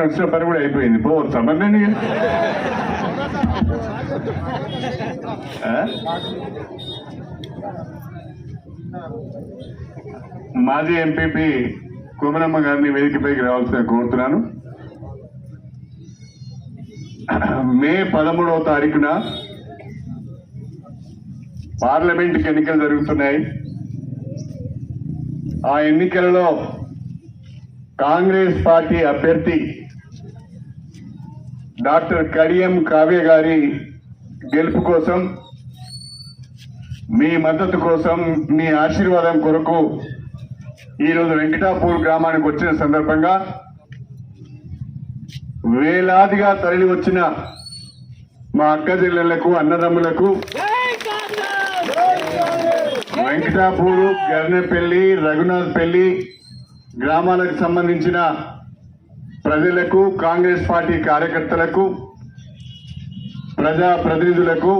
నేను వచ్చిన పని కూడా అయిపోయింది. పోవచ్చు సమర్లేండి మాజీ ఎంపీపీ కుమరమ్మ గారిని వేదికపైకి రావాల్సిన కోరుతున్నాను. మే పదమూడవ తారీఖున పార్లమెంట్ ఎన్నికలు జరుగుతున్నాయి. ఆ ఎన్నికలలో కాంగ్రెస్ పార్టీ అభ్యర్థి డాక్టర్ కడియం కావ్య గారి గెలుపు కోసం మీ మద్దతు కోసం మీ ఆశీర్వాదం కొరకు ఈరోజు వెంకటాపూర్ గ్రామానికి వచ్చిన సందర్భంగా వేలాదిగా తరలి వచ్చిన మా అక్క జిల్లలకు అన్నదమ్ములకు వెంకటాపూరు గర్నెపల్లి రఘునాథ్పల్లి గ్రామాలకు సంబంధించిన ప్రజలకు కాంగ్రెస్ పార్టీ కార్యకర్తలకు ప్రజా ప్రతినిధులకు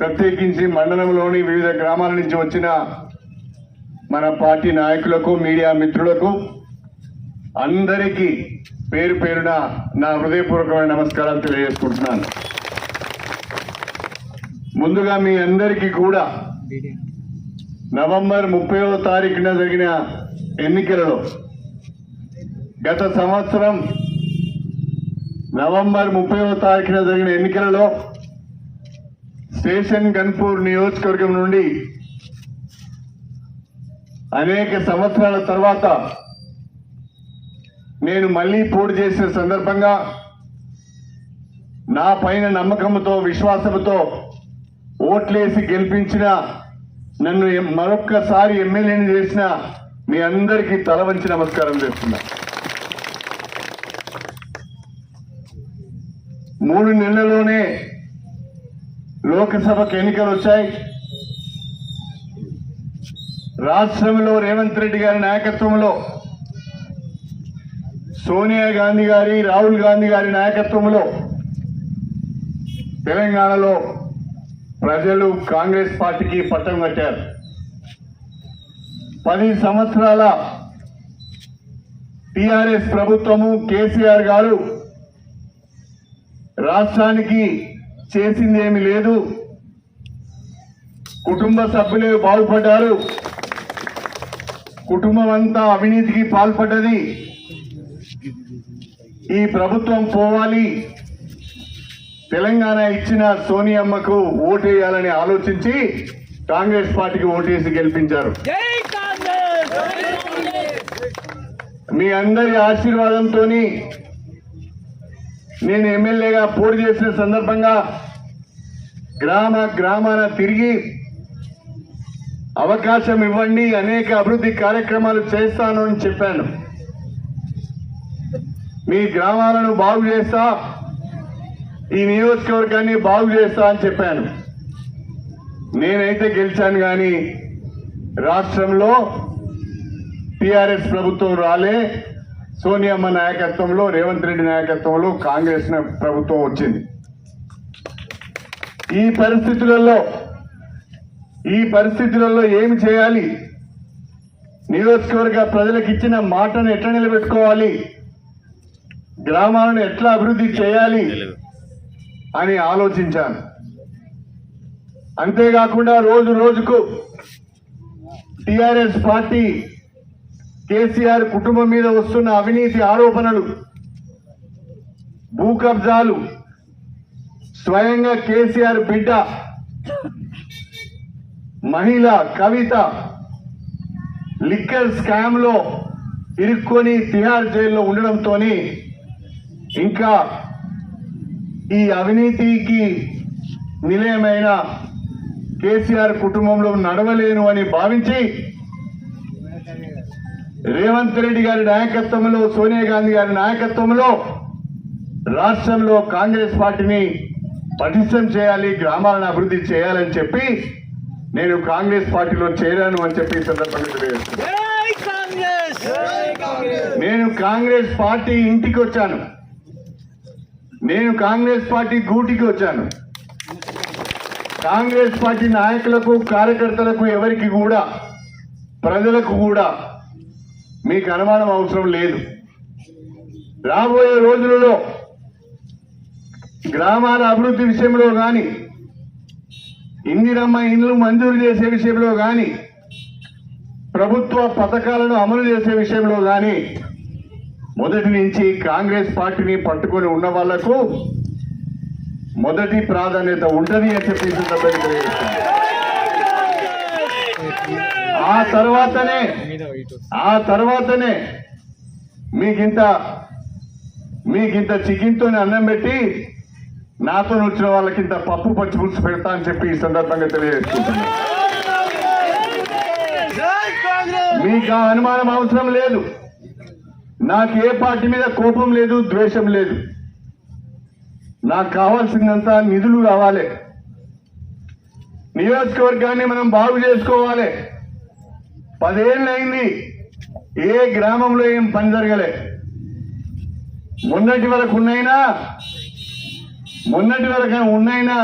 ప్రత్యేకించి మండలంలోని వివిధ గ్రామాల నుంచి వచ్చిన మన పార్టీ నాయకులకు మీడియా మిత్రులకు అందరికీ పేరు పేరున నా హృదయపూర్వకమైన నమస్కారాలు తెలియజేసుకుంటున్నాను. ముందుగా మీ అందరికీ కూడా నవంబర్ ముప్పైవ తారీఖున జరిగిన ఎన్నికలలో గత సంవత్సరం నవంబర్ ముప్పైవ తారీఖున జరిగిన ఎన్నికలలో స్టేషన్ గన్పూర్ నియోజకవర్గం నుండి అనేక సంవత్సరాల తర్వాత నేను మళ్ళీ పోటీ చేసిన సందర్భంగా నా పైన నమ్మకంతో విశ్వాసంతో ఓట్లేసి గెలిపించిన నన్ను మరొక్కసారి ఎమ్మెల్యేని చేసిన మీ అందరికీ తల వంచి నమస్కారం చేస్తున్నా. మూడు నెలల్లోనే లోకసభకు ఎన్నికలు వచ్చాయి. రాష్ట్రంలో రేవంత్ రెడ్డి గారి నాయకత్వంలో సోనియా గాంధీ గారి రాహుల్ గాంధీ గారి నాయకత్వంలో తెలంగాణలో ప్రజలు కాంగ్రెస్ పార్టీకి పట్టం కట్టారు. పది సంవత్సరాల టిఆర్ఎస్ ప్రభుత్వము కేసీఆర్ గారు రాష్ట్రానికి చేసింది ఏమి లేదు. కుటుంబ సభ్యులే బాగుపడ్డారు. కుటుంబం అంతా అవినీతికి పాల్పడ్డది. ఈ ప్రభుత్వం పోవాలి. తెలంగాణ ఇచ్చిన సోనియమ్మకు ఓటేయాలని ఆలోచించి కాంగ్రెస్ పార్టీకి ఓటేసి గెలిపించారు. మీ అందరి ఆశీర్వాదంతో నేను ఎమ్మెల్యేగా పోటీ చేసిన సందర్భంగా గ్రామ గ్రామాన తిరిగి అవకాశం ఇవ్వండి అనేక అభివృద్ధి కార్యక్రమాలు చేస్తాను అని చెప్పాను. మీ గ్రామాలను బాగు చేస్తా ఈ నియోజకవర్గాన్ని బాగు చేస్తా అని చెప్పాను. నేనైతే గెలిచాను కానీ రాష్ట్రంలో టిఆర్ఎస్ ప్రభుత్వం రాలే సోనియమ్మ నాయకత్వంలో రేవంత్ రెడ్డి నాయకత్వంలో కాంగ్రెస్ ప్రభుత్వం వచ్చింది. ఈ పరిస్థితులలో ఈ పరిస్థితులలో ఏమి చేయాలి? నియోజకవర్గ ప్రజలకు ఇచ్చిన మాటను ఎట్లా నిలబెట్టుకోవాలి? గ్రామాలను ఎట్లా అభివృద్ధి చేయాలి? అని ఆలోచించాను. అంతేకాకుండా రోజు రోజుకు టిఆర్ఎస్ పార్టీ కేసీఆర్ కుటుంబం మీద వస్తున్న అవినీతి ఆరోపణలు భూ కబ్జాలు స్వయంగా కేసీఆర్ బిడ్డ మహిళ కవిత లిక్కర్ స్కామ్లో ఇరుక్కొని తిహార్ జైల్లో ఉండడంతో ఇంకా ఈ అవినీతికి నిలయమైన కేసీఆర్ కుటుంబంలో నడవలేను అని భావించి రేవంత్ రెడ్డి గారి నాయకత్వంలో సోనియా గాంధీ గారి నాయకత్వంలో రాష్ట్రంలో కాంగ్రెస్ పార్టీని పటిష్టం చేయాలి గ్రామాలను అభివృద్ధి చేయాలని చెప్పి నేను కాంగ్రెస్ పార్టీలో చేరాను అని చెప్పి నేను కాంగ్రెస్ పార్టీ ఇంటికి వచ్చాను. నేను కాంగ్రెస్ పార్టీ గూటికి వచ్చాను. కాంగ్రెస్ పార్టీ నాయకులకు కార్యకర్తలకు ఎవరికి కూడా ప్రజలకు కూడా మీకు అనుమానం అవసరం లేదు. రాబోయే రోజులలో గ్రామాల అభివృద్ధి విషయంలో కానీ ఇందిరమ్మ ఇండ్లు మంజూరు చేసే విషయంలో కానీ ప్రభుత్వ పథకాలను అమలు చేసే విషయంలో కానీ మొదటి నుంచి కాంగ్రెస్ పార్టీని పట్టుకొని ఉన్న వాళ్ళకు మొదటి ప్రాధాన్యత ఉంటది అని చెప్పి సందర్భంగా ఆ తర్వాతనే ఆ తర్వాతనే మీకింత మీకింత చికెన్తో అన్నం పెట్టి నాతో వచ్చిన వాళ్ళకింత పప్పు పచ్చి పులుసు పెడతా అని చెప్పి ఈ సందర్భంగా తెలియజేసుకుంటున్నాను మీకు ఆ అనుమానం అవసరం లేదు. నాకు ఏ పార్టీ మీద కోపం లేదు ద్వేషం లేదు. నాకు కావాల్సిందంతా నిధులు కావాలి నియోజకవర్గాన్ని మనం బాగు చేసుకోవాలి. పదేళ్ళు అయింది ఏ గ్రామంలో ఏం పని జరగలే? మొన్నటి వరకు ఉన్నైనా మొన్నటి వరకు ఉన్నైనా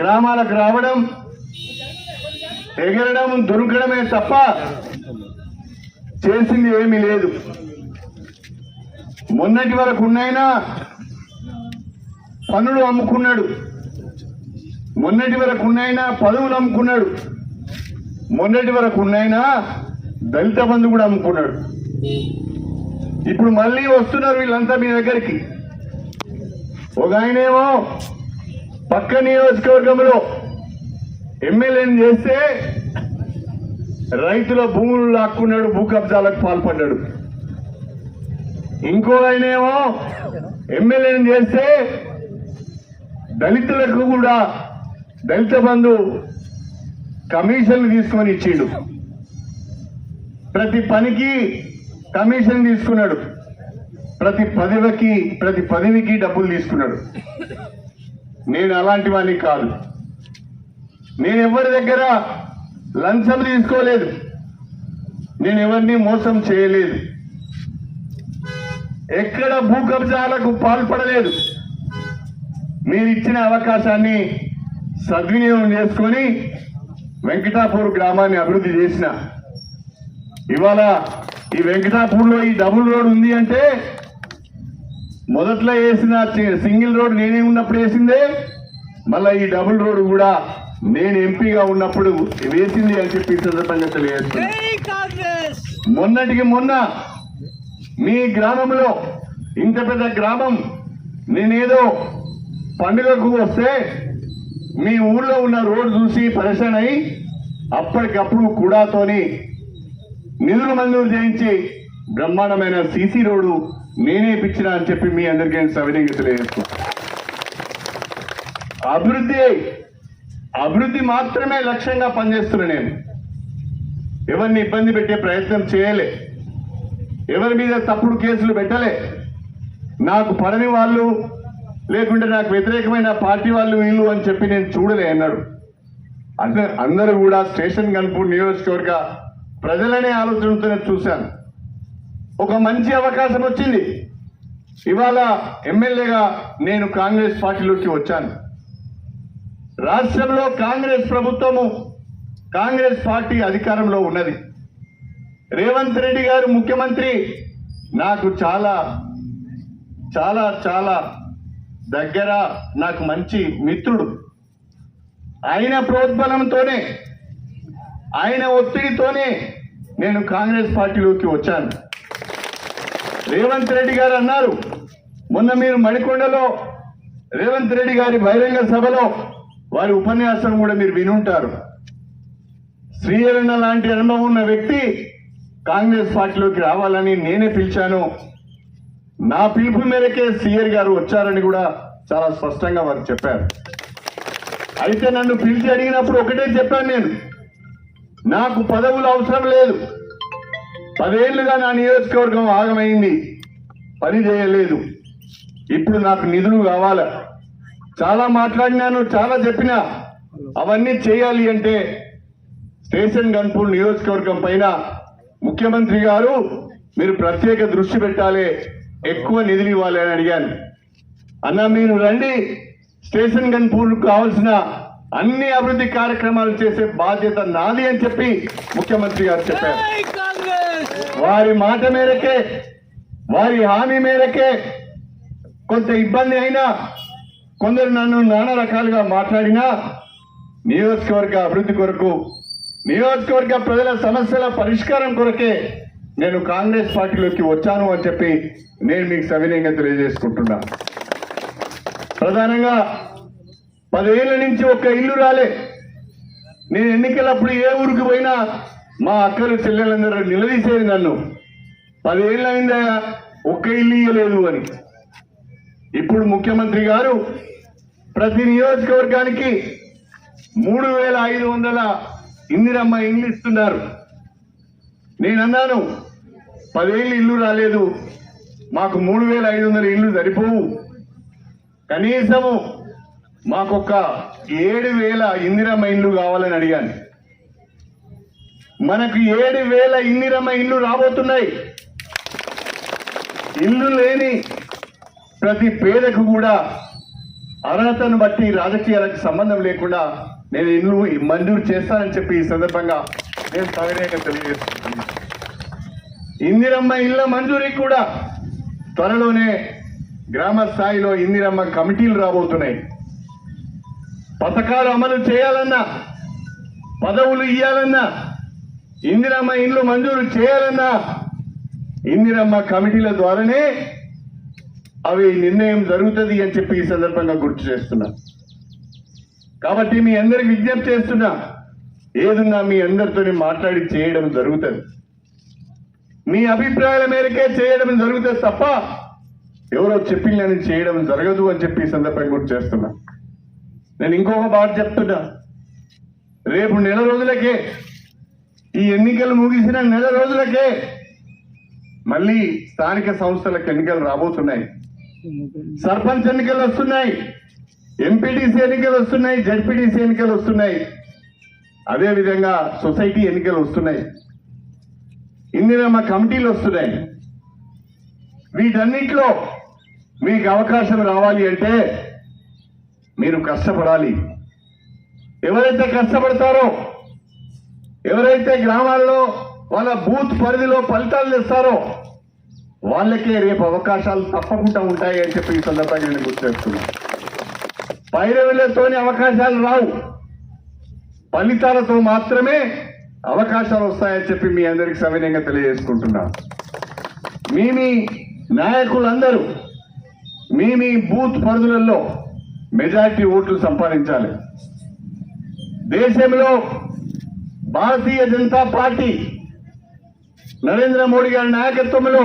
గ్రామాలకు రావడం ఎగరడం దొరకడమే తప్ప చేసింది ఏమీ లేదు. మొన్నటి వరకు ఉన్నైనా పనులు అమ్ముకున్నాడు. మొన్నటి వరకు ఉన్నైనా పదవులు అమ్ముకున్నాడు. మొన్నటి వరకు ఉన్నాయినా? దళిత బంధు కూడా అమ్ముకున్నాడు. ఇప్పుడు మళ్ళీ వస్తున్నారు వీళ్ళంతా మీ దగ్గరికి. ఒక ఆయనేమో పక్క నియోజకవర్గంలో ఎమ్మెల్యేని చేస్తే రైతుల భూములు లాక్కున్నాడు భూ కబ్జాలకు పాల్పడ్డాడు. ఇంకో ఆయనేమో ఎమ్మెల్యేని చేస్తే దళితులకు కూడా దళిత బంధు కమిషన్లు తీసుకొని ఇచ్చిండు. ప్రతి పనికి కమిషన్ తీసుకున్నాడు. ప్రతి పదవికి ప్రతి పదవికి డబ్బులు తీసుకున్నాడు. నేను అలాంటి వాడిని కాదు. నేను ఎవరి దగ్గర లంచం తీసుకోలేదు. నేను ఎవరిని మోసం చేయలేదు. ఎక్కడ భూ కబ్జాలకు పాల్పడలేదు. మీరు ఇచ్చిన అవకాశాన్ని సద్వినియోగం చేసుకొని వెంకటాపూర్ గ్రామాన్ని అభివృద్ధి చేసిన. ఇవాళ ఈ వెంకటాపూర్లో ఈ డబుల్ రోడ్ ఉంది అంటే మొదట్లో వేసిన సింగిల్ రోడ్ నేనే ఉన్నప్పుడు వేసిందే మళ్ళా ఈ డబుల్ రోడ్ కూడా నేను ఎంపీగా ఉన్నప్పుడు వేసింది అని చెప్పి సందర్భంగా తెలియజేస్తున్నా జై కాంగ్రెస్! మొన్నటికి మొన్న మీ గ్రామంలో ఇంత పెద్ద గ్రామం నేనేదో పండుగకు వస్తే మీ ఊళ్ళో ఉన్న రోడ్డు చూసి పరిశ్రమ అయి అప్పటికప్పుడు కూడాతోని నిధులు మంజూరు చేయించి బ్రహ్మాండమైన సీసీ రోడ్డు నేనే పిచ్చిన అని చెప్పి మీ అందరికీ నేను సవినయంగా తెలియజేస్తున్నా అభివృద్ధి అభివృద్ధి మాత్రమే లక్ష్యంగా పనిచేస్తున్నా నేను. ఎవరిని ఇబ్బంది పెట్టే ప్రయత్నం చేయలే. ఎవరి మీద తప్పుడు కేసులు పెట్టలే. నాకు పడని వాళ్ళు లేకుంటే నాకు వ్యతిరేకమైన పార్టీ వాళ్ళు వీళ్ళు అని చెప్పి నేను చూడలే అన్నాడు. అంటే అందరూ కూడా స్టేషన్ కనుపూర్ నియోజకవర్గ ప్రజలనే ఆలోచనతోనే చూశాను. ఒక మంచి అవకాశం వచ్చింది. ఇవాళ ఎమ్మెల్యేగా నేను కాంగ్రెస్ పార్టీలోకి వచ్చాను. రాష్ట్రంలో కాంగ్రెస్ ప్రభుత్వము కాంగ్రెస్ పార్టీ అధికారంలో ఉన్నది. రేవంత్ రెడ్డి గారు ముఖ్యమంత్రి నాకు చాలా చాలా చాలా దగ్గర నాకు మంచి మిత్రుడు. ఆయన ప్రోద్బలంతోనే ఆయన ఒత్తిడితోనే నేను కాంగ్రెస్ పార్టీలోకి వచ్చాను. రేవంత్ రెడ్డి గారు అన్నారు మొన్న మీరు మణికొండలో రేవంత్ రెడ్డి గారి బహిరంగ సభలో వారి ఉపన్యాసం కూడా మీరు వినుంటారు. శ్రీహరణ లాంటి అనుభవం ఉన్న వ్యక్తి కాంగ్రెస్ పార్టీలోకి రావాలని నేనే పిలిచాను. నా పిలుపు మేరకే సీఆర్ గారు వచ్చారని కూడా చాలా స్పష్టంగా వారు చెప్పారు. అయితే నన్ను పిలిచి అడిగినప్పుడు ఒకటే చెప్పాను నేను. నాకు పదవులు అవసరం లేదు. పదేళ్ళుగా నా నియోజకవర్గం ఆగమైంది. పని చేయలేదు. ఇప్పుడు నాకు నిధులు కావాల. చాలా మాట్లాడినాను చాలా చెప్పినా. అవన్నీ చేయాలి అంటే స్టేషన్ గన్పూర్ నియోజకవర్గం పైన ముఖ్యమంత్రి గారు మీరు ప్రత్యేక దృష్టి పెట్టాలి. ఎక్కువ నిధులు ఇవ్వాలి అని అడిగాను. అన్న మీరు రండి. స్టేషన్ గన్పూర్ కావాల్సిన అన్ని అభివృద్ధి కార్యక్రమాలు చేసే బాధ్యత నాది అని చెప్పి ముఖ్యమంత్రి గారు చెప్పారు. వారి మాట మేరకే వారి హామీ మేరకే కొంత ఇబ్బంది అయినా కొందరు నన్ను నానా రకాలుగా మాట్లాడినా నియోజకవర్గ అభివృద్ధి కొరకు నియోజకవర్గ ప్రజల సమస్యల పరిష్కారం కొరకే నేను కాంగ్రెస్ పార్టీలోకి వచ్చాను అని చెప్పి నేను మీకు సవినయంగా తెలియజేసుకుంటున్నా. ప్రధానంగా పదేళ్ళ నుంచి ఒక్క ఇల్లు రాలే. నేను ఎన్నికలప్పుడు ఏ ఊరికి పోయినా మా అక్కలు చెల్లెలందరూ నిలదీసేది నన్ను. పదేళ్ళు అయిందా ఒక్క ఇల్లు ఇయ్యలేదు అని. ఇప్పుడు ముఖ్యమంత్రి గారు ప్రతి నియోజకవర్గానికి మూడు వేల ఐదు వందల ఇందిరమ్మ ఇల్లు ఇస్తున్నారు. నేను పదివేలు ఇల్లు రాలేదు. మాకు మూడు వేల ఐదు వందల ఇల్లు సరిపోవు. కనీసము మాకొక ఏడు వేల ఇందిరమ్మ ఇల్లు కావాలని అడిగాను. మనకు ఏడు వేల ఇందిరమ్మ ఇల్లు రాబోతున్నాయి. ఇల్లు లేని ప్రతి పేదకు కూడా అర్హతను బట్టి రాజకీయాలకు సంబంధం లేకుండా నేను ఇల్లు మంజూరు చేస్తానని చెప్పి ఈ సందర్భంగా నేను సవినయంగా తెలియజేస్తున్నాను. ఇందిరమ్మ ఇళ్ళ మంజూరీ కూడా త్వరలోనే గ్రామ స్థాయిలో ఇందిరమ్మ కమిటీలు రాబోతున్నాయి. పథకాలు అమలు చేయాలన్నా పదవులు ఇయ్యాలన్నా ఇందిరమ్మ ఇండ్లు మంజూరు చేయాలన్నా ఇందిరమ్మ కమిటీల ద్వారానే అవి నిర్ణయం జరుగుతుంది అని చెప్పి ఈ సందర్భంగా గుర్తు చేస్తున్నా. కాబట్టి మీ అందరికి విజ్ఞప్తి చేస్తున్నా ఏదున్నా మీ అందరితో మాట్లాడి చేయడం జరుగుతుంది. మీ అభిప్రాయాల మేరకే చేయడం జరిగితే తప్ప ఎవరో చెప్పిందని చేయడం జరగదు అని చెప్పి ఈ సందర్భంగా గుర్తు చేస్తున్నా. నేను ఇంకొక మాట చెప్తున్నా. రేపు నెల రోజులకే ఈ ఎన్నికలు ముగిసిన నెల రోజులకే మళ్ళీ స్థానిక సంస్థలకు ఎన్నికలు రాబోతున్నాయి. సర్పంచ్ ఎన్నికలు వస్తున్నాయి. ఎంపీటీసీ ఎన్నికలు వస్తున్నాయి. జడ్పీటీసీ ఎన్నికలు వస్తున్నాయి. అదేవిధంగా సొసైటీ ఎన్నికలు వస్తున్నాయి. ఇందిరమ్మ కమిటీలు వస్తున్నాయి. వీటన్నిటిలో మీకు అవకాశం రావాలి అంటే మీరు కష్టపడాలి. ఎవరైతే కష్టపడతారో ఎవరైతే గ్రామాల్లో వాళ్ళ బూత్ పరిధిలో ఫలితాలు తెస్తారో వాళ్ళకే రేపు అవకాశాలు తప్పకుండా ఉంటాయి అని చెప్పి ఈ సందర్భంగా నేను గుర్తు చేస్తున్నా పైరవులతోని అవకాశాలు రావు. ఫలితాలతో మాత్రమే అవకాశాలు వస్తాయని చెప్పి మీ అందరికి సవినయంగా తెలియజేసుకుంటున్నా. మీ మీ నాయకులందరూ మీ మీ బూత్ పరిధులలో మెజారిటీ ఓట్లు సంపాదించాలి. దేశంలో భారతీయ జనతా పార్టీ నరేంద్ర మోడీ గారి నాయకత్వంలో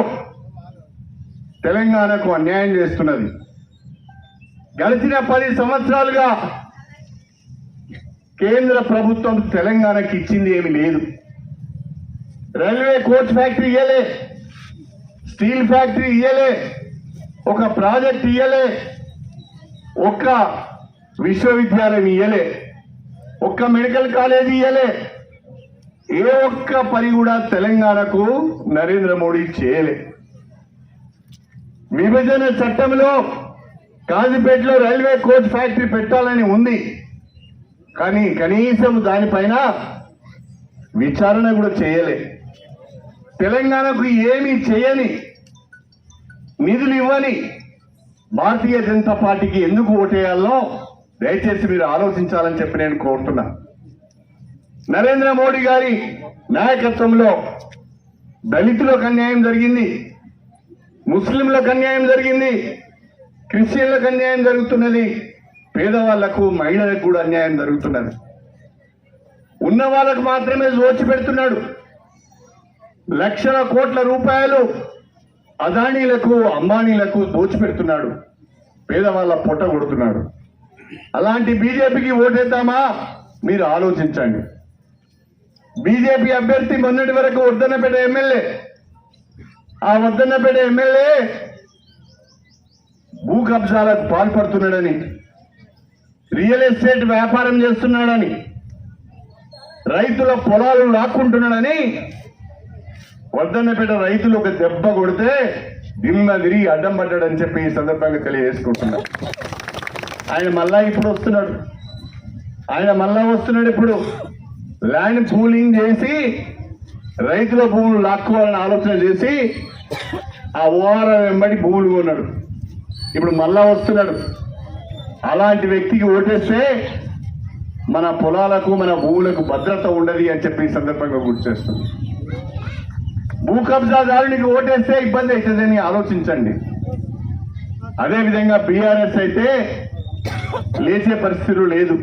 తెలంగాణకు అన్యాయం చేస్తున్నది. గడిచిన పది సంవత్సరాలుగా కేంద్ర ప్రభుత్వం తెలంగాణకి ఇచ్చింది ఏమి లేదు. రైల్వే కోచ్ ఫ్యాక్టరీ ఇయ్యలే. స్టీల్ ఫ్యాక్టరీ ఇయ్యలే. ఒక ప్రాజెక్ట్ ఇయ్యలే. ఒక్క విశ్వవిద్యాలయం ఇయ్యలే. ఒక్క మెడికల్ కాలేజీ ఇయ్యలే. ఏ ఒక్క పని కూడా తెలంగాణకు నరేంద్ర మోడీ చేయలే. విభజన చట్టంలో కాజీపేటలో రైల్వే కోచ్ ఫ్యాక్టరీ పెట్టాలని ఉంది. కానీ కనీసం దానిపైన విచారణ కూడా చేయలే. తెలంగాణకు ఏమీ చేయని నిధులు ఇవ్వని భారతీయ జనతా పార్టీకి ఎందుకు ఓటేయాలో దయచేసి మీరు ఆలోచించాలని చెప్పి నేను కోరుతున్నా. నరేంద్ర మోడీ గారి నాయకత్వంలో దళితులకు అన్యాయం జరిగింది ముస్లింలకు అన్యాయం జరిగింది క్రిస్టియన్లకు అన్యాయం జరుగుతున్నది. పేదవాళ్ళకు మహిళలకు కూడా అన్యాయం జరుగుతున్నది. ఉన్న వాళ్ళకు మాత్రమే జోచి పెడుతున్నాడు. లక్షల కోట్ల రూపాయలు అదానీలకు అంబానీలకు దోచిపెడుతున్నాడు పేదవాళ్ళ పొట్ట కొడుతున్నాడు. అలాంటి బీజేపీకి ఓటేద్దామా? మీరు ఆలోచించండి. బీజేపీ అభ్యర్థి మొన్నటి వరకు వద్దన్నపేట ఎమ్మెల్యే. ఆ వద్దన్నపేట ఎమ్మెల్యే భూ కబ్జాలకు పాల్పడుతున్నాడని రియల్ ఎస్టేట్ వ్యాపారం చేస్తున్నాడని రైతుల పొలాలు లాక్కుంటున్నాడని వర్ధన్నపేట రైతులు ఒక దెబ్బ కొడితే దిమ్మ తిరిగి అడ్డం పడ్డాడని చెప్పి ఈ సందర్భంగా తెలియజేసుకుంటున్నా. ఆయన మళ్ళా ఇప్పుడు వస్తున్నాడు. ఆయన మళ్ళా వస్తున్నాడు ఇప్పుడు. ల్యాండ్ పూలింగ్ చేసి రైతుల భూములు లాక్కోవాలని ఆలోచన చేసి ఆ ఓఆర్ఆర్ వెంబడి భూములు కొన్నాడు. ఇప్పుడు మళ్ళా వస్తున్నాడు. అలాంటి వ్యక్తికి ఓటేస్తే మన పొలాలకు మన భూములకు భద్రత ఉండదు అని చెప్పి సందర్భంగా గుర్తు చేస్తుంది. భూ కబ్జాదారునికి ఓటేస్తే ఇబ్బంది అవుతుందని ఆలోచించండి. అదేవిధంగా బీఆర్ఎస్ అయితే లేచే పరిస్థితులు లేదు.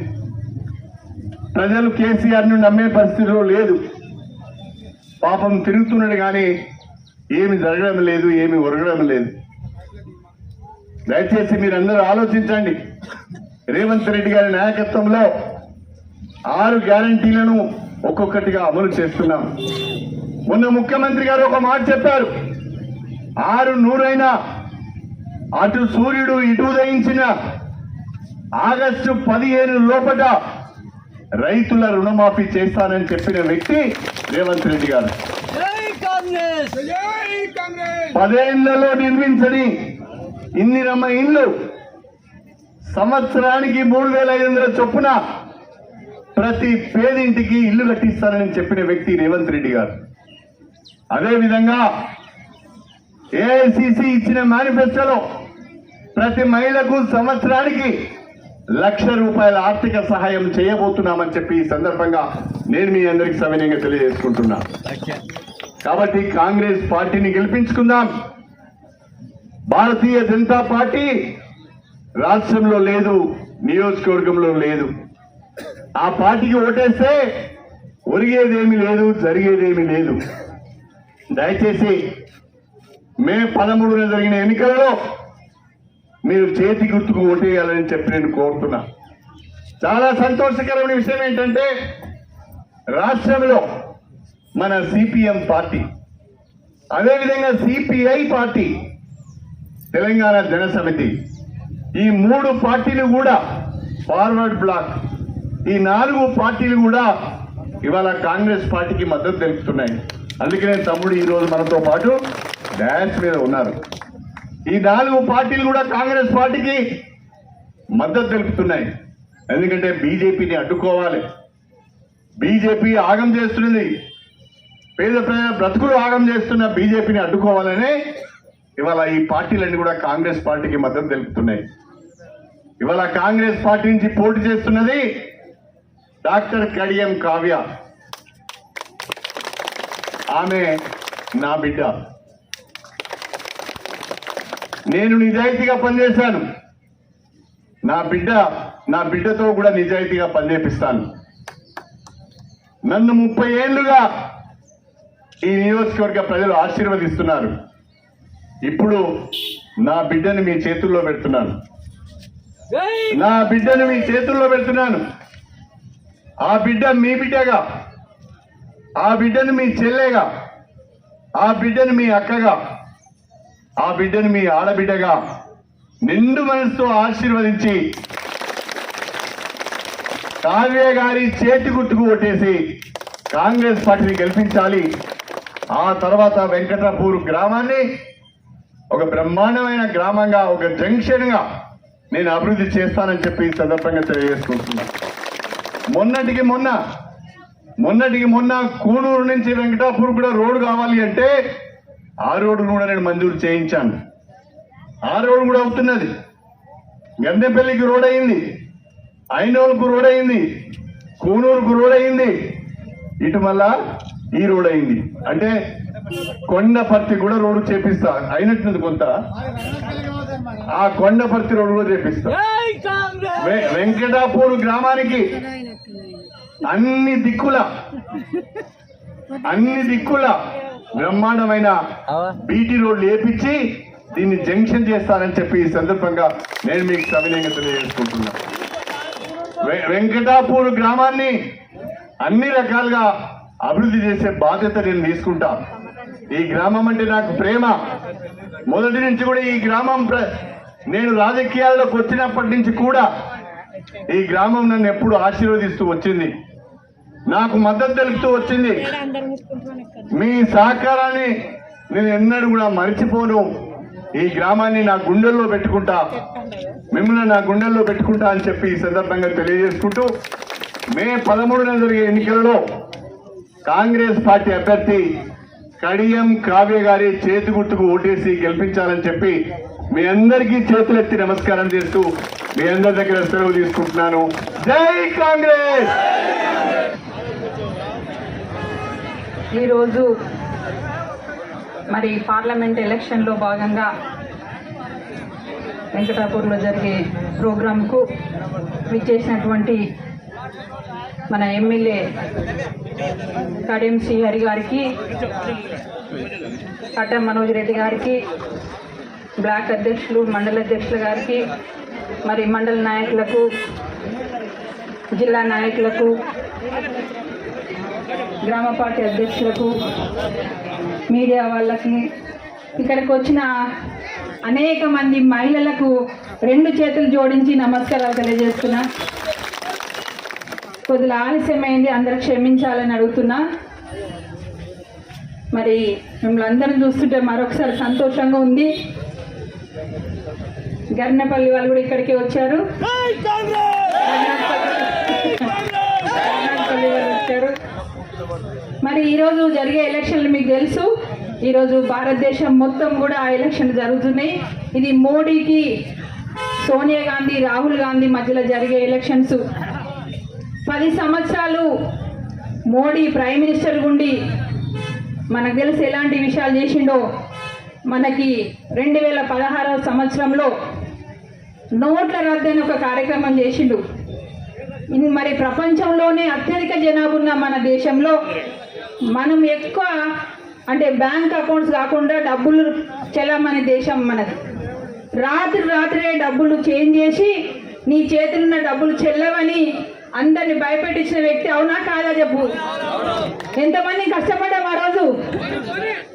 ప్రజలు కేసీఆర్ను నమ్మే పరిస్థితిలో లేదు. పాపం తిరుగుతున్నాడు కానీ ఏమి జరగడం లేదు ఏమి ఒరగడం లేదు. దయచేసి మీరందరూ ఆలోచించండి. రేవంత్ రెడ్డి గారి నాయకత్వంలో ఆరు గ్యారంటీలను ఒక్కొక్కటిగా అమలు చేస్తున్నాం. మొన్న ముఖ్యమంత్రి గారు ఒక మాట చెప్పారు. ఆరు నూరైనా అటు సూర్యుడు ఇటు ఉదయించిన ఆగస్టు పదిహేను లోపట రైతుల రుణమాఫీ చేస్తానని చెప్పిన వ్యక్తి రేవంత్ రెడ్డి గారు. జై కాంగ్రెస్! పదేళ్ళలో నిర్మించని ఇందిరమ్మ ఇల్లు సంవత్సరానికి మూడు వేల ఐదు వందల చొప్పున ప్రతి పేదింటికి ఇల్లు కట్టిస్తానని చెప్పిన వ్యక్తి రేవంత్ రెడ్డి గారు. అదేవిధంగా ఏఐసిసి ఇచ్చిన మేనిఫెస్టోలో ప్రతి మహిళకు సంవత్సరానికి లక్ష రూపాయల ఆర్థిక సహాయం చేయబోతున్నామని చెప్పి ఈ సందర్భంగా నేను మీ అందరికి సవినయంగా తెలియజేసుకుంటున్నా. కాబట్టి కాంగ్రెస్ పార్టీని గెలిపించుకుందాం. భారతీయ జనతా పార్టీ రాష్ట్రంలో లేదు నియోజకవర్గంలో లేదు. ఆ పార్టీకి ఓటేస్తే ఒరిగేదేమీ లేదు జరిగేదేమీ లేదు. దయచేసి మే పదమూడున జరిగిన ఎన్నికలలో మీరు చేతి గుర్తుకు ఓటేయాలని చెప్పి నేను కోరుతున్నా. చాలా సంతోషకరమైన విషయం ఏంటంటే రాష్ట్రంలో మన సిపిఎం పార్టీ అదేవిధంగా సిపిఐ పార్టీ తెలంగాణ జనసమితి ఈ మూడు పార్టీలు కూడా ఫార్వర్డ్ బ్లాక్ ఈ నాలుగు పార్టీలు కూడా ఇవాళ కాంగ్రెస్ పార్టీకి మద్దతు తెలుపుతున్నాయి. అందుకనే తమ్ముడు ఈ రోజు మనతో పాటు డాన్స్ మీద ఉన్నారు. ఈ నాలుగు పార్టీలు కూడా కాంగ్రెస్ పార్టీకి మద్దతు తెలుపుతున్నాయి. ఎందుకంటే బీజేపీని అడ్డుకోవాలి. బీజేపీ ఆగం చేస్తున్నది పేద ప్రజల బ్రతుకులు ఆగం చేస్తున్న బీజేపీని అడ్డుకోవాలని ఇవాళ ఈ పార్టీలన్నీ కూడా కాంగ్రెస్ పార్టీకి మద్దతు తెలుపుతున్నాయి. ఇవాళ కాంగ్రెస్ పార్టీ నుంచి పోటీ చేస్తున్నది డాక్టర్ కడియం కావ్య. ఆమె నా బిడ్డ. నేను నిజాయితీగా పనిచేశాను. నా బిడ్డ నా బిడ్డతో కూడా నిజాయితీగా పనిచేపిస్తాను. నన్ను ముప్పై ఏళ్ళుగా ఈ నియోజకవర్గ ప్రజలు ఆశీర్వదిస్తున్నారు. ఇప్పుడు నా బిడ్డని మీ చేతుల్లో పెడుతున్నాను. నా బిడ్డను మీ చేతుల్లో పెడుతున్నాను. ఆ బిడ్డ మీ బిడ్డగా ఆ బిడ్డను మీ చెల్లెగా ఆ బిడ్డను మీ అక్కగా ఆ బిడ్డను మీ ఆడబిడ్డగా నిండు మనసుతో ఆశీర్వదించి కావ్య గారి చేతి గుర్తుకు కొట్టేసి కాంగ్రెస్ పార్టీని గెలిపించాలి. ఆ తర్వాత వెంకటాపూర్ గ్రామాన్ని ఒక బ్రహ్మాండమైన గ్రామంగా ఒక జంక్షన్గా నేను అభివృద్ధి చేస్తానని చెప్పి ఈ సందర్భంగా తెలియజేసుకుంటున్నా. మొన్నటికి మొన్న మొన్నటికి మొన్న కూనూరు నుంచి వెంకటాపూర్ కూడా రోడ్డు కావాలి అంటే ఆ రోడ్డు కూడా నేను మంజూరు చేయించాను. ఆ రోడ్డు కూడా అవుతున్నది. గందెపల్లికి రోడ్ అయింది ఐనోల్కు రోడ్ అయింది కూనూరుకు రోడ్ అయింది. ఇటు మళ్ళా ఈ రోడ్ అయింది. అంటే కొండపర్తి కూడా రోడ్డు చేపిస్తా అయినట్టుంది కొంత. ఆ కొండపర్తి రోడ్డు కూడా చేపిస్తా. వెంకటాపూర్ గ్రామానికి అన్ని దిక్కుల అన్ని దిక్కుల బ్రహ్మాండమైన బీటీ రోడ్లు వేపించి దీన్ని జంక్షన్ చేస్తానని చెప్పి ఈ సందర్భంగా నేను మీకు సవినయంగా తెలియజేసుకుంటున్నా. వె- వెంకటాపూర్ గ్రామాన్ని అన్ని రకాలుగా అభివృద్ధి చేసే బాధ్యత నేను తీసుకుంటా. ఈ గ్రామం అంటే నాకు ప్రేమ. మొదటి నుంచి కూడా ఈ గ్రామం ప్ర- నేను రాజకీయాల్లోకి వచ్చినప్పటి నుంచి కూడా ఈ గ్రామం నన్ను ఎప్పుడు ఆశీర్వదిస్తూ వచ్చింది. నాకు మద్దతు తెలుపుతూ వచ్చింది. మీ సహకారాన్ని నేను ఎన్నడూ కూడా మర్చిపోను. ఈ గ్రామాన్ని నా గుండెల్లో పెట్టుకుంటా. మిమ్మల్ని నా గుండెల్లో పెట్టుకుంటా అని చెప్పి ఈ సందర్భంగా తెలియజేసుకుంటూ మే పదమూడున జరిగే ఎన్నికలలో కాంగ్రెస్ పార్టీ అభ్యర్థి కడియం కావ్య గారి చేతి గుర్తుకు ఓటేసి గెలిపించాలని చెప్పి మీ అందరికీ చేతులెత్తి నమస్కారం చేస్తూ మీ అందరి దగ్గర సెలవు తీసుకుంటున్నాను. జై కాంగ్రెస్! ఈరోజు మరి పార్లమెంట్ ఎలక్షన్లో భాగంగా వెంకటాపూర్లో జరిగే ప్రోగ్రాంకు విచ్చేసినటువంటి మన ఎమ్మెల్యే కడియం శ్రీహరి గారికి కట్ట మనోజ్ రెడ్డి గారికి బ్లాక్ అధ్యక్షులు మండల అధ్యక్షుల గారికి మరి మండల నాయకులకు జిల్లా నాయకులకు గ్రామ పార్టీ అధ్యక్షులకు మీడియా వాళ్ళకి ఇక్కడికి వచ్చిన అనేక మంది మహిళలకు రెండు చేతులు జోడించి నమస్కారాలు తెలియజేస్తున్నా. కొద్దిగా ఆలస్యమైంది అందరూ క్షమించాలని అడుగుతున్నా. మరి మిమ్మల్ని అందరం చూస్తుంటే మరొకసారి సంతోషంగా ఉంది. గర్నపల్లి వాళ్ళు కూడా ఇక్కడికి వచ్చారు. గర్నపల్లి వాళ్ళు వచ్చారు. మరి ఈరోజు జరిగే ఎలక్షన్లు మీకు తెలుసు. ఈరోజు భారతదేశం మొత్తం కూడా ఆ ఎలక్షన్ జరుగుతున్నాయి. ఇది మోడీకి సోనియా గాంధీ రాహుల్ గాంధీ మధ్యలో జరిగే ఎలక్షన్స్. పది సంవత్సరాలు మోడీ ప్రైమ్ మినిస్టర్ గుండి మనకు తెలిసి ఎలాంటి విషయాలు చేసిండో. మనకి రెండు వేల పదహారవ సంవత్సరంలో నోట్ల రద్దు అని ఒక కార్యక్రమం చేసిండు. మరి ప్రపంచంలోనే అత్యధిక జనాభా ఉన్న మన దేశంలో మనం ఎక్కువ అంటే బ్యాంక్ అకౌంట్స్ కాకుండా డబ్బులు చెల్లమనే దేశం మనది. రాత్రి రాత్రే డబ్బులు చేంజ్ చేసి నీ చేతులున్న డబ్బులు చెల్లవని అందరిని భయపెట్టించిన వ్యక్తి అవునా కాదా చెప్పు? ఎంతమంది కష్టపడ్డాం ఆ రోజు?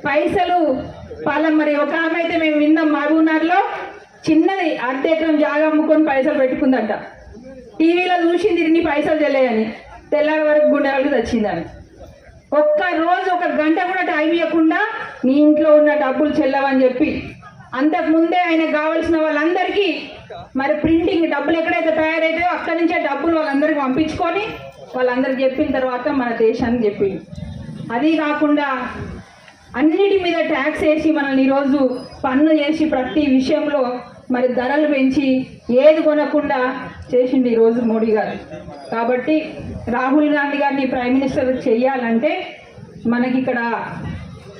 పైసలు పాలం మరి ఒక ఆమె అయితే మేము విన్నాం మహబూబ్నగర్లో. చిన్నది అర్ధ ఎకరం జాగా అమ్ముకొని పైసలు పెట్టుకుందంట. టీవీలో చూసింది ఇన్ని పైసలు తెలియని. తెల్లారి వరకు గుండె వాళ్ళకి తెచ్చిందని. ఒక్క రోజు ఒక గంట కూడా టైం ఇవ్వకుండా నీ ఇంట్లో ఉన్న డబ్బులు చెల్లవని చెప్పి అంతకు ముందే ఆయనకు కావాల్సిన వాళ్ళందరికీ మరి ప్రింటింగ్ డబ్బులు ఎక్కడైతే తయారైతాయో అక్కడి నుంచే డబ్బులు వాళ్ళందరికీ పంపించుకొని వాళ్ళందరికి చెప్పిన తర్వాత మన దేశానికి చెప్పింది అది కాకుండా అన్నిటి మీద ట్యాక్స్ వేసి మనల్ని ఈరోజు పన్ను చేసి ప్రతి విషయంలో మరి ధరలు పెంచి ఏది కొనకుండా చేసిండు ఈరోజు మోడీ గారు. కాబట్టి రాహుల్ గాంధీ గారిని ప్రైమ్ మినిస్టర్ చేయాలంటే మనకి ఇక్కడ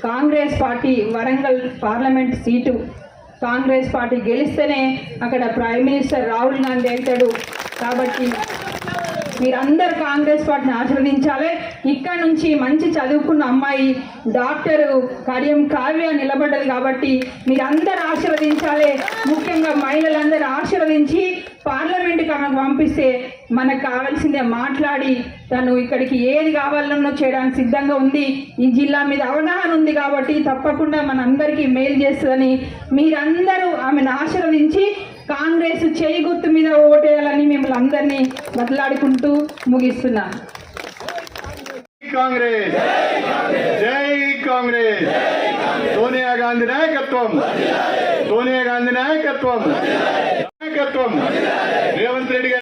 Congress party Warangal parliament seat Congress party గెలిస్తేనే అక్కడ ప్రైమ్ మినిస్టర్ రాహుల్ గాంధీ అవుతాడు కాబట్టి మీరందరూ కాంగ్రెస్ పార్టీని ఆశీర్వదించాలి ఇక్కడ నుంచి మంచి చదువుకున్న అమ్మాయి డాక్టర్ కార్యం కావ్య నిలబడ్డది కాబట్టి మీరందరూ ఆశీర్వదించాలి. ముఖ్యంగా మహిళలందరూ ఆశీర్వదించి పార్లమెంట్కి ఆమెకు పంపిస్తే మనకు కావాల్సిందే మాట్లాడి తను ఇక్కడికి ఏది కావాలన్నో చేయడానికి సిద్ధంగా ఉంది. ఈ జిల్లా మీద అవగాహన ఉంది కాబట్టి తప్పకుండా మనందరికీ మేలు చేస్తుందని మీరందరూ ఆమెను ఆశీర్వదించి కాంగ్రెస్ చేయి గుర్తు మీద ఓటేయాలని మిమ్మల్ని అందరినీ బదలాడుకుంటూ ముగిస్తున్నా. కాంగ్రెస్! జై కాంగ్రెస్! సోనియా గాంధీ నాయకత్వం! సోనియా గాంధీ నాయకత్వం! రేవంత్ రెడ్డి గారు